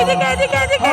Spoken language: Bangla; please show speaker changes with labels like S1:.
S1: এদিকে এদিকে এদিকে।